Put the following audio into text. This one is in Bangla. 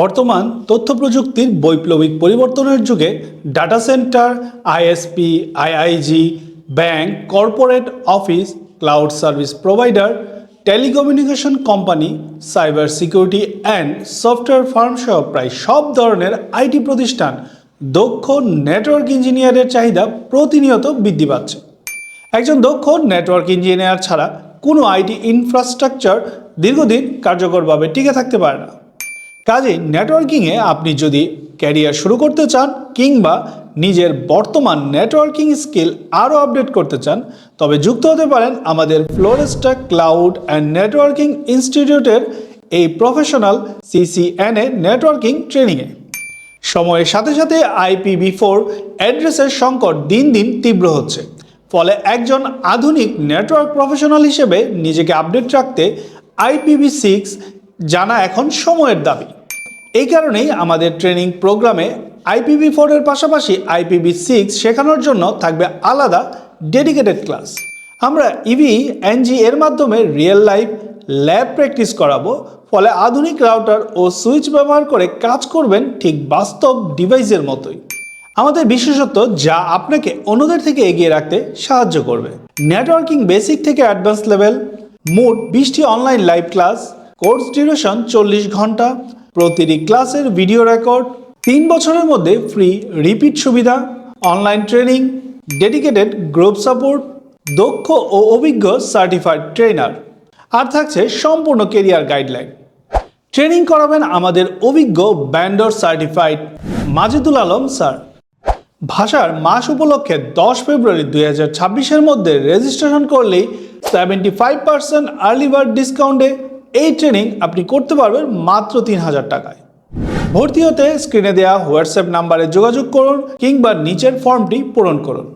বর্তমান তথ্য প্রযুক্তির বৈপ্লবিক পরিবর্তনের যুগে data centre ISP IIG bank corporate office cloud service provider telecommunication company cyber security and software firm সহ প্রায় সব ধরনের আইটি প্রতিষ্ঠান দক্ষ নেটওয়ার্ক ইঞ্জিনিয়ারের চাহিদা প্রতিনিয়ত বৃদ্ধি পাচ্ছে। একজন দক্ষ নেটওয়ার্ক ইঞ্জিনিয়ার ছাড়া কোনো আইটি ইনফ্রাস্ট্রাকচার দীর্ঘদিন কার্যকরভাবে টিকে থাকতে পারে না। কাজে নেটওয়ার্কিংয়ে আপনি যদি ক্যারিয়ার শুরু করতে চান কিংবা নিজের বর্তমান নেটওয়ার্কিং স্কিল আরও আপডেট করতে চান, তবে যুক্ত হতে পারেন আমাদের ফ্লোরেস্টা ক্লাউড অ্যান্ড নেটওয়ার্কিং ইনস্টিটিউটের এই প্রফেশনাল সিসিএনএ নেটওয়ার্কিং ট্রেনিংয়ে সময়ের সাথে সাথে আইপিভি ফোর অ্যাড্রেসের সংকট দিন দিন তীব্র হচ্ছে। ফলে একজন আধুনিক নেটওয়ার্ক প্রফেশনাল হিসেবে নিজেকে আপডেট রাখতে আইপিভি সিক্স জানা এখন সময়ের দাবি। এই কারণেই আমাদের ট্রেনিং প্রোগ্রামে আইপিভি ফোরের পাশাপাশি আইপিভি সিক্স শেখানোর জন্য থাকবে আলাদা ডেডিকেটেড ক্লাস। আমরা ইভি এনজি এর মাধ্যমে রিয়েল লাইফ ল্যাব প্র্যাকটিস করাবো, ফলে আধুনিক রাউটার ও সুইচ ব্যবহার করে কাজ করবেন ঠিক বাস্তব ডিভাইসের মতোই। আমাদের বিশেষত্ব, যা আপনাকে অন্যদের থেকে এগিয়ে রাখতে সাহায্য করবে। নেটওয়ার্কিং বেসিক থেকে অ্যাডভান্স লেভেল, মোট বিশটি online live class, course duration চল্লিশ ঘণ্টা প্রতিটি ক্লাসের ভিডিও রেকর্ড, তিন বছরের মধ্যে ফ্রি রিপিট সুবিধা, online training, dedicated group support, দক্ষ ও অভিজ্ঞ সার্টিফাইড ট্রেনার, আর থাকছে সম্পূর্ণ কেরিয়ার গাইডলাইন। ট্রেনিং করাবেন আমাদের অভিজ্ঞ vendor certified Majedul Alam sir. ভাষার মাস উপলক্ষে দশ ফেব্রুয়ারি দুই হাজার ছাব্বিশের মধ্যে রেজিস্ট্রেশন করলেই seventy five percent early bird ডিসকাউন্টে এই ট্রেনিং আপনি করতে পারবেন মাত্র তিন হাজার টাকায়। ভর্তি হতে স্ক্রিনে দেওয়া হোয়াটসঅ্যাপ নাম্বারে যোগাযোগ করুন কিংবা নিচের ফর্মটি পূরণ করুন।